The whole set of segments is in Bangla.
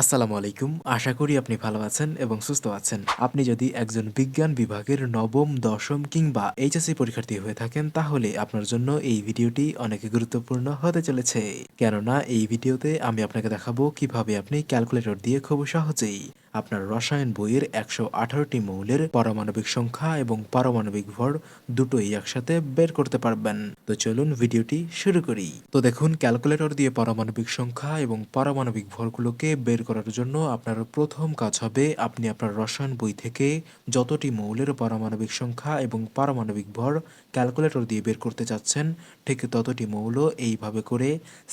আসসালামু আলাইকুম। আশা করি আপনি ভালো আছেন এবং সুস্থ আছেন। আপনি যদি একজন বিজ্ঞান বিভাগের নবম, দশম কিংবা এইচএসসি পরীক্ষার্থী হয়ে থাকেন, তাহলে আপনার জন্য এই ভিডিওটি অনেক গুরুত্বপূর্ণ হতে চলেছে। কেননা, এই ভিডিওতে আমি আপনাকে দেখাবো কীভাবে আপনি ক্যালকুলেটর দিয়ে খুব সহজেই আপনার রসায়ন বইয়ের একশো আঠারোটি মৌলের পারমাণবিক সংখ্যা এবং পারমাণবিক ভর দুটোই একসাথে বের করতে পারবেন। তো চলুন ভিডিওটি শুরু করি। তো দেখুন, ক্যালকুলেটর দিয়ে পারমাণবিক সংখ্যা এবং পারমাণবিক ভরগুলোকে বের করার জন্য আপনার প্রথম কাজ হবে আপনি আপনার রসায়ন বই থেকে যতটি মৌলের পারমাণবিক সংখ্যা এবং পারমাণবিক ভর ক্যালকুলেটর দিয়ে বের করতে চাচ্ছেন, ঠিক ততটি মৌল এইভাবে করে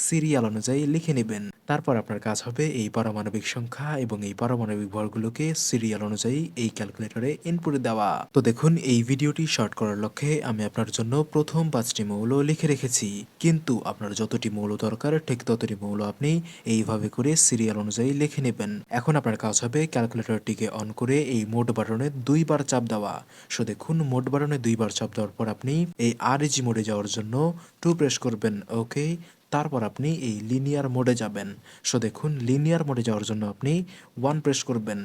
সিরিয়াল অনুযায়ী লিখে নেবেন। তারপর আপনার কাজ হবে এই পারমাণবিক সংখ্যা এবং এই পারমাণবিক ভরগুলোকে সিরিয়াল অনুযায়ী এই ক্যালকুলেটরে ইনপুট দেওয়া। তো দেখুন, এই ভিডিওটি শর্ট করার লক্ষ্যে আমি আপনার জন্য প্রথম পাঁচটি মৌল লিখে রেখেছি। কিন্তু আপনার যতটি মৌল দরকার, ঠিক ততটি মৌল আপনি এইভাবে করে সিরিয়াল অনুযায়ী লিখে নেবেন। এখন আপনার কাজ হবে ক্যালকুলেটরটিকে অন করে এই মোট বাটনে দুইবার চাপ দেওয়া। সো দেখুন, মোট বাটনে দুইবার চাপ দেওয়ার পর আপনি এই আরজি মোডে যাওয়ার জন্য টু প্রেস করবেন। ওকে তারপর আপনি এই লিনিয়ার মোডে যাবেন। সো দেখুন লিনিয়ার মোডে যাওয়ার জন্য আপনি ওয়ান প্রেস করবেন।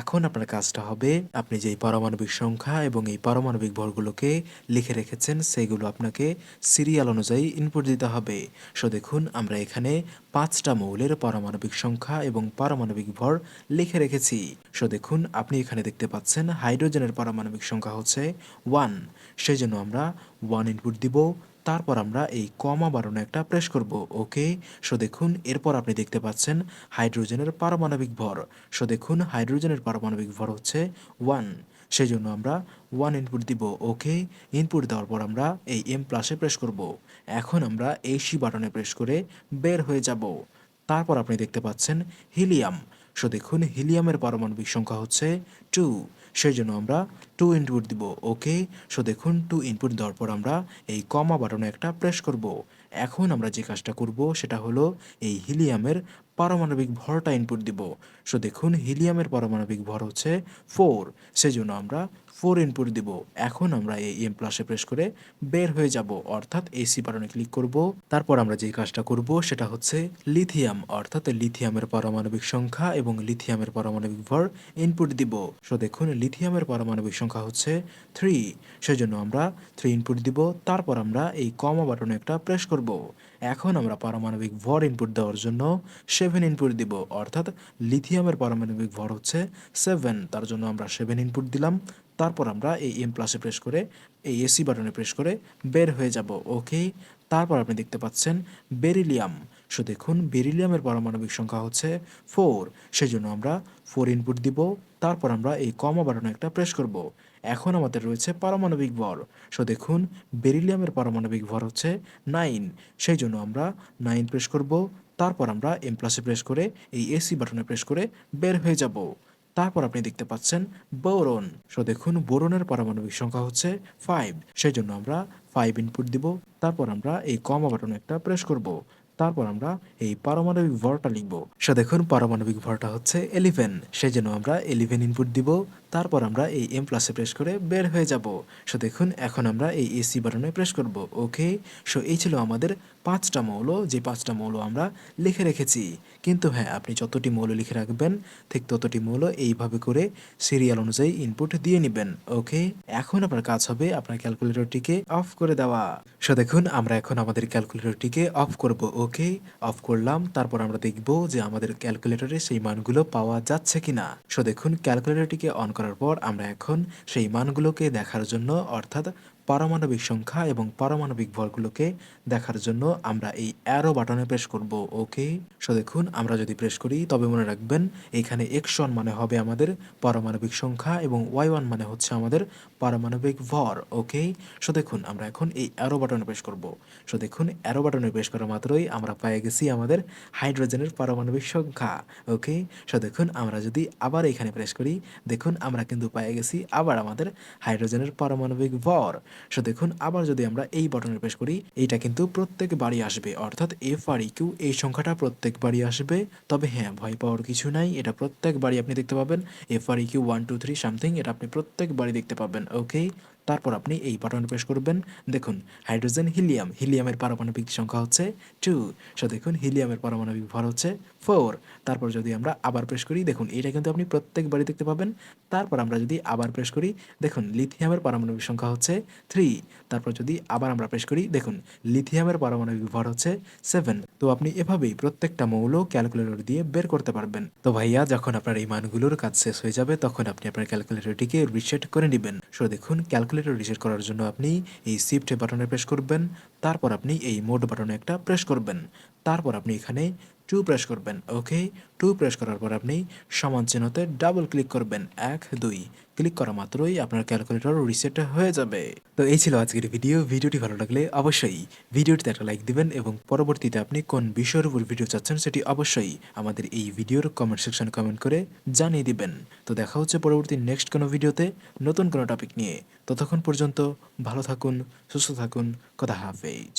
এখন আপনার কাজটা হবে, আপনি যেই পারমাণবিক সংখ্যা এবং এই পারমাণবিক ভরগুলোকে লিখে রেখেছেন সেইগুলো আপনাকে সিরিয়াল অনুযায়ী ইনপুট দিতে হবে। সো দেখুন, আমরা এখানে পাঁচটা মৌলের পারমাণবিক সংখ্যা এবং পারমাণবিক ভর লিখে রেখেছি। সো দেখুন, আপনি এখানে দেখতে পাচ্ছেন হাইড্রোজেনের পারমাণবিক সংখ্যা হচ্ছে ওয়ান সেই জন্য আমরা ওয়ান ইনপুট দিব তারপর আমরা এই কমা বাড়ানো একটা প্রেস করব ওকে সো দেখুন, এরপর আপনি দেখতে পাচ্ছেন হাইড্রোজেনের পারমাণবিক ভর। সো দেখুন হাইড্রোজেনের পারমাণবিক ভর হচ্ছে ওয়ান সেই জন্য আমরা ওয়ান ইনপুট দিব ওকে ইনপুট দেওয়ার পর আমরা এই এম প্লাসে প্রেস করব। এখন আমরা এই সি বাটনে প্রেস করে বের হয়ে যাব। তারপর আপনি দেখতে পাচ্ছেন হিলিয়াম সো দেখুন হিলিয়ামের পারমাণবিক সংখ্যা হচ্ছে টু। সেই জন্য আমরা টু ইনপুট দিব ওকে সো দেখুন টু ইনপুট দেওয়ার পর আমরা এই কমা বাটনে একটা প্রেস করব। এখন আমরা যে কাজটা করব, সেটা হলো এই হিলিয়ামের পারমাণবিক ভরটা ইনপুট দিব। সো দেখুন হিলিয়ামের পারমাণবিক ভর হচ্ছে ফোর সেজন্য আমরা ফোর ইনপুট দিব। এখন আমরা এই এম প্লাসে প্রেস করে বের হয়ে যাব। অর্থাৎ এসি বাটনে ক্লিক করব। তারপর আমরা যে কাজটা করব, সেটা হচ্ছে লিথিয়াম অর্থাৎ লিথিয়ামের পারমাণবিক সংখ্যা এবং লিথিয়ামের পারমাণবিক ভর ইনপুট দিব। সো দেখুন লিথিয়ামের পারমাণবিক সংখ্যা হচ্ছে থ্রি সেজন্য আমরা থ্রি ইনপুট দিব। তারপর আমরা এই কমা বাটনে একটা প্রেস করব। এখন আমরা পারমাণবিক ভর ইনপুট দেওয়ার জন্য সেভেন ইনপুট দিব। অর্থাৎ লিথিয়ামের পারমাণবিক ভর হচ্ছে সেভেন তার জন্য আমরা সেভেন ইনপুট দিলাম। তারপর আমরা এই এম প্লাসে প্রেস করে, এই এসি বাটনে প্রেস করে বের হয়ে যাব। ওকে তারপর আপনি দেখতে পাচ্ছেন বেরিলিয়াম সো দেখুন বেরিলিয়ামের পারমাণবিক সংখ্যা হচ্ছে ফোর সেই জন্য আমরা ফোর ইনপুট দিব। তারপর আমরা এই কমা বাটনে একটা প্রেস করব। এখন আমাদের রয়েছে পারমাণবিক ভর। সো দেখুন বেরিলিয়ামের পারমাণবিক ভর হচ্ছে নাইন সেই জন্য আমরা নাইন প্রেস করব। তারপর আমরা এম প্লাসে প্রেস করে এই এসি বাটনে প্রেস করে বের হয়ে যাব। তারপর আপনি দেখতে পাচ্ছেন বোরন। সো দেখুন, বোরনের পারমাণবিক সংখ্যা হচ্ছে ফাইভ সেই জন্য আমরা ফাইভ ইনপুট দিব। তারপর আমরা এই কমা বাটনে একটা প্রেস করব। তারপর আমরা এই পারমাণবিক ভরটা লিখব। সো দেখুন, পারমাণবিক ভরটা হচ্ছে এলিভেন সেই জন্য আমরা এলিভেন ইনপুট দিব। তারপর আমরা এই এম প্লাসে প্রেস করে বের হয়ে যাব। সো দেখুন, এখন আমরা এই এসি বাটনে প্রেস করব। ওকে সো এই ছিল আমাদের পাঁচটা মৌল, যে পাঁচটা মৌল আমরা লিখে রেখেছি। কিন্তু হ্যাঁ আপনি যতটি মৌল লিখে রাখবেন, ঠিক ততটি মৌল এইভাবে করে সিরিয়াল অনুযায়ী ইনপুট দিয়ে নেবেন ওকে এখন আপনার কাজ হবে আপনার ক্যালকুলেটরটিকে অফ করে দেওয়া। সো দেখুন, আমরা এখন আমাদের ক্যালকুলেটরটিকে অফ করব ওকে অফ করলাম, তারপর আমরা দেখব যে আমাদের ক্যালকুলেটরে সেই মানগুলো পাওয়া যাচ্ছে কিনা। সো দেখুন ক্যালকুলেটরটিকে অন করার পর আমরা এখন সেই মানগুলোকে দেখার জন্য, অর্থাৎ পারমাণবিক সংখ্যা এবং পারমাণবিক ভরগুলোকে দেখার জন্য আমরা এই অ্যারো বাটনে প্রেস করব। ওকে সো দেখুন, আমরা যদি প্রেস করি, তবে মনে রাখবেন, এখানে এক্স ওয়ান মানে হবে আমাদের পারমাণবিক সংখ্যা এবং ওয়াই ওয়ান মানে হচ্ছে আমাদের পারমাণবিক ভর। ওকে সো দেখুন, আমরা এখন এই অ্যারো বাটনে প্রেস করব। সো দেখুন অ্যারো বাটনে প্রেস করা মাত্রই আমরা পেয়ে গেছি আমাদের হাইড্রোজেনের পারমাণবিক সংখ্যা। ওকে সো দেখুন, আমরা যদি আবার এখানে প্রেস করি, দেখুন, আমরা কিন্তু পেয়ে গেছি আবার আমাদের হাইড্রোজেনের পারমাণবিক ভর। সো দেখুন, আবার যদি আমরা এই বাটনে প্রেস করি এটা কিন্তু প্রত্যেক বাড়ি আসবে। অর্থাৎ এফ আর ইকিউ এই সংখ্যাটা প্রত্যেক বাড়ি আসবে। তবে হ্যাঁ ভয় পাওয়ার কিছু নাই। এটা প্রত্যেক বাড়ি আপনি দেখতে পাবেন। F R Q one two three something এটা আপনি প্রত্যেক বাড়ি দেখতে পাবেন ওকে তারপর আপনি এই বাটনে প্রেস করবেন। দেখুন হাইড্রোজেন হিলিয়াম হিলিয়ামের পারমাণবিক সংখ্যা হচ্ছে টু সো দেখুন হিলিয়ামের পারমাণবিক ভর হচ্ছে ফোর তারপর যদি আমরা আবার প্রেস করি, দেখুন, এটা কিন্তু আপনি প্রত্যেকবারই দেখতে পাবেন। তারপর আমরা যদি আবার প্রেস করি, দেখুন লিথিয়ামের পারমাণবিক সংখ্যা হচ্ছে থ্রি তারপর যদি আবার আমরা প্রেস করি, দেখুন লিথিয়ামের পারমাণবিক ভর হচ্ছে সেভেন তো আপনি এভাবেই প্রত্যেকটা মৌল ক্যালকুলেটর দিয়ে বের করতে পারবেন। তো ভাইয়া, যখন আপনার এই মানগুলোর কাজ শেষ হয়ে যাবে, তখন আপনি আপনার ক্যালকুলেটরটিকে রিসেট করে নেবেন। সো দেখুন ক্যালকুলেটর রিসেট করার জন্য আপনি এই সিফট বাটনে প্রেস করবেন, তারপর আপনি এই মোড বাটনে একটা প্রেস করবেন, তারপর আপনি এখানে টু প্রেস করবেন ওকে টু প্রেস করার পর আপনি সমান চিহ্নতে ডাবল ক্লিক করবেন, এক, দুই। ক্লিক করা মাত্রই আপনার ক্যালকুলেটর রিসেট হয়ে যাবে। তো এই ছিল আজকের ভিডিও ভিডিওটি ভালো লাগলে অবশ্যই ভিডিওটিতে একটা লাইক দিবেন এবং পরবর্তীতে আপনি কোন বিষয়ের উপর ভিডিও চাচ্ছেন সেটি অবশ্যই আমাদের এই ভিডিওর কমেন্ট সেকশনে কমেন্ট করে জানিয়ে দিবেন। তো দেখা হচ্ছে পরবর্তী নেক্সট কোনো ভিডিওতে নতুন কোনো টপিক নিয়ে। ততক্ষণ পর্যন্ত ভালো থাকুন, সুস্থ থাকুন কথা হাফেজ।